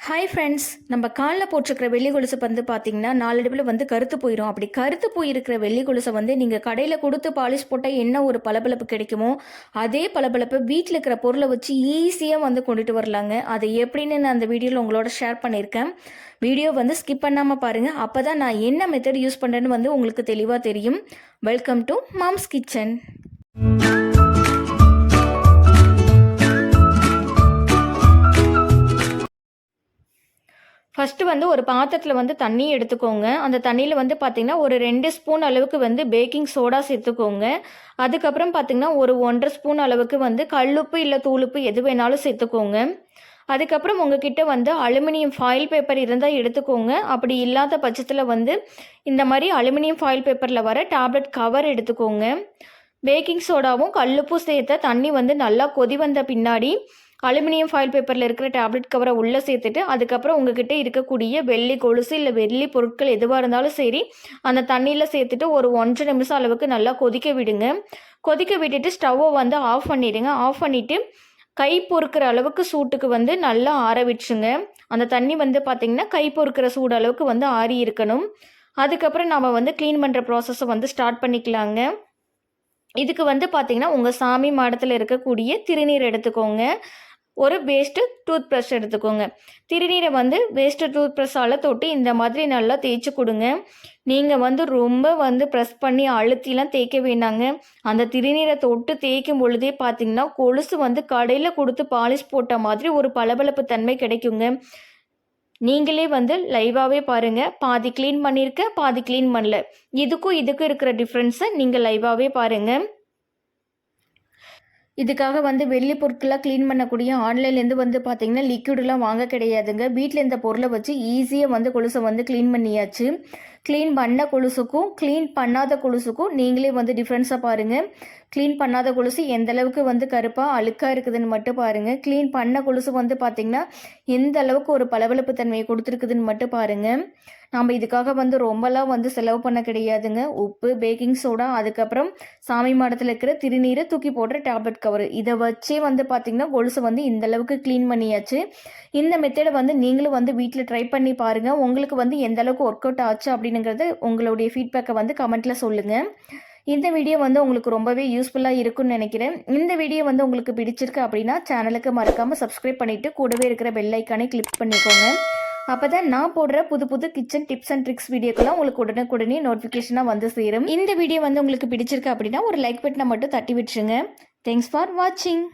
Hi friends நம்ம காலில் போட்டிருக்கிற வெள்ளி கொலுசு வந்து பார்த்தீங்கன்னா நாளடைவில் வந்து கருத்து போயிடும் அப்படி கருத்து போயிருக்கிற வெள்ளி கொலுசை வந்து நீங்கள் கடையில் கொடுத்து பாலிஷ் போட்டால் என்ன ஒரு பளபளப்பு கிடைக்குமோ அதே பளபளப்பு வீட்டில் இருக்கிற பொருளை வச்சு ஈஸியாக வந்து கொண்டுட்டு வரலாங்க. அதை எப்படின்னு நான் அந்த வீடியோவில் உங்களோட ஷேர் பண்ணியிருக்கேன். வீடியோ வந்து ஸ்கிப் பண்ணாமல் பாருங்கள் அப்போ தான் நான் என்ன மெத்தட் யூஸ் பண்ணுறேன்னு வந்து உங்களுக்கு தெளிவாக தெரியும். Welcome to mom's kitchen first வந்து ஒரு பாத்திரத்தில் வந்து தண்ணி எடுத்துக்கோங்க. அந்த தண்ணியில் வந்து பார்த்திங்கன்னா ஒரு ரெண்டு ஸ்பூன் அளவுக்கு வந்து பேக்கிங் சோடா சேர்த்துக்கோங்க. அதுக்கப்புறம் பார்த்திங்கன்னா ஒரு ஒன்றரை ஸ்பூன் அளவுக்கு வந்து கல்லுப்பு இல்லை தூளுப்பு எது வேணாலும் சேர்த்துக்கோங்க. அதுக்கப்புறம் உங்ககிட்ட வந்து அலுமினியம் ஃபாயில் பேப்பர் இருந்தால் எடுத்துக்கோங்க. அப்படி இல்லாத பட்சத்தில் வந்து இந்த மாதிரி அலுமினியம் ஃபாயில் பேப்பரில் வர டேப்லெட் கவர் எடுத்துக்கோங்க. பேக்கிங் சோடாவும் கல்லுப்பும் சேர்த்த தண்ணி வந்து நல்லா கொதி வந்த பின்னாடி அலுமினியம் ஃபாயில் பேப்பரில் இருக்கிற டேப்லெட் கவரை உள்ளே சேர்த்துட்டு அதுக்கப்புறம் உங்ககிட்ட இருக்கக்கூடிய வெள்ளி கொலுசு இல்லை வெள்ளி பொருட்கள் எதுவாக இருந்தாலும் சரி அந்த தண்ணியில் சேர்த்துட்டு ஒரு ஒன்றரை நிமிஷம் அளவுக்கு நல்லா கொதிக்க விடுங்க. கொதிக்க விட்டுட்டு ஸ்டவ்வை வந்து ஆஃப் பண்ணிடுங்க. ஆஃப் பண்ணிவிட்டு கை பொறுக்கிற அளவுக்கு சூட்டுக்கு வந்து நல்லா ஆற விட்டுருங்க அந்த தண்ணி வந்து பார்த்திங்கன்னா கை பொறுக்கிற சூடு அளவுக்கு வந்து ஆறி இருக்கணும். அதுக்கப்புறம் நாம் வந்து க்ளீன் பண்ணுற ப்ராசஸை வந்து ஸ்டார்ட் பண்ணிக்கலாங்க. இதுக்கு வந்து பார்த்திங்கன்னா உங்கள் சாமி மாடத்தில் இருக்கக்கூடிய திருநீர் எடுத்துக்கோங்க. ஒரு வேஸ்ட்டு டூத் ப்ரஷ் எடுத்துக்கோங்க. திருநீரை வந்து வேஸ்ட்டு டூத் ப்ரஷ்ஷால் தொட்டு இந்த மாதிரி நல்லா தேய்ச்சி கொடுங்க. நீங்கள் வந்து ரொம்ப வந்து ப்ரெஸ் பண்ணி அழுத்திலாம் தேய்க்க வேண்டாங்க அந்த திருநீரை தொட்டு தேய்க்கும் பொழுதே பார்த்தீங்கன்னா கொலுசு வந்து கடையில் கொடுத்து பாலிஷ் போட்ட மாதிரி ஒரு பளபளப்பு தன்மை கிடைக்குங்க. நீங்களே வந்து லைவாகவே பாருங்கள் பாதி க்ளீன் பண்ணியிருக்க பாதி க்ளீன் பண்ணல. இதுக்கும் இதுக்கும் இருக்கிற டிஃப்ரென்ஸை நீங்கள் லைவாகவே பாருங்கள் இதுக்காக வந்து வெள்ளி பொருட்கள்லாம் க்ளீன் பண்ணக்கூடிய ஆன்லைன்லேருந்து வந்து பார்த்தீங்கன்னா லிக்விடெலாம் வாங்க கிடையாதுங்க. வீட்டில் இந்த பொருளை வச்சு ஈஸியாக வந்து கொலுசை வந்து க்ளீன் பண்ணியாச்சு. க்ளீன் பண்ண கொலுசுக்கும் க்ளீன் பண்ணாத கொலுசுக்கும் நீங்களே வந்து டிஃப்ரென்ஸாக பாருங்கள் க்ளீன் பண்ணாத கொலுசு எந்த அளவுக்கு வந்து கருப்பாக அழுக்காக இருக்குதுன்னு மட்டும் பாருங்கள் க்ளீன் பண்ண கொலுசு வந்து பார்த்திங்கன்னா எந்த அளவுக்கு ஒரு பளபளப்பு தன்மையை கொடுத்துருக்குதுன்னு மட்டும் பாருங்கள் நாம் இதுக்காக வந்து ரொம்பலாம் வந்து செலவு பண்ண கிடையாதுங்க. உப்பு பேக்கிங் சோடா அதுக்கப்புறம் சாமி மாடத்தில் இருக்கிற திருநீரை தூக்கி போடுற டேப்லெட் கவர் இதை வச்சே வந்து பார்த்திங்கன்னா கொலுசு வந்து இந்த அளவுக்கு க்ளீன் பண்ணியாச்சு. இந்த மெத்தடை வந்து நீங்களும் வந்து வீட்டில் ட்ரை பண்ணி பாருங்கள் உங்களுக்கு வந்து எந்த அளவுக்கு ஒர்க் அவுட் ஆச்சு அப்படிங்கிறது உங்களுடைய ஃபீட்பேக்கை வந்து கமெண்ட்டில் சொல்லுங்கள் இந்த வீடியோ வந்து உங்களுக்கு ரொம்பவே யூஸ்ஃபுல்லாக இருக்கும்னு நினைக்கிறேன். இந்த வீடியோ வந்து உங்களுக்கு பிடிச்சிருக்கு அப்படின்னா சேனலுக்கு மறக்காமல் சப்ஸ்கிரைப் பண்ணிவிட்டு கூடவே இருக்கிற பெல் ஐக்கானே கிளிக் பண்ணிக்கோங்க. அப்போ தான் நான் போடுற புது புது கிச்சன் டிப்ஸ் அண்ட் ட்ரிக்ஸ் வீடியோக்கெல்லாம் உங்களுக்கு உடனுக்குடனே நோட்டிஃபிகேஷனாக வந்து சேரும். இந்த வீடியோ வந்து உங்களுக்கு பிடிச்சிருக்கு அப்படின்னா ஒரு லைக் பட்டனை மட்டும் தட்டி விட்டுருங்க. தேங்க்ஸ் ஃபார் வாட்சிங்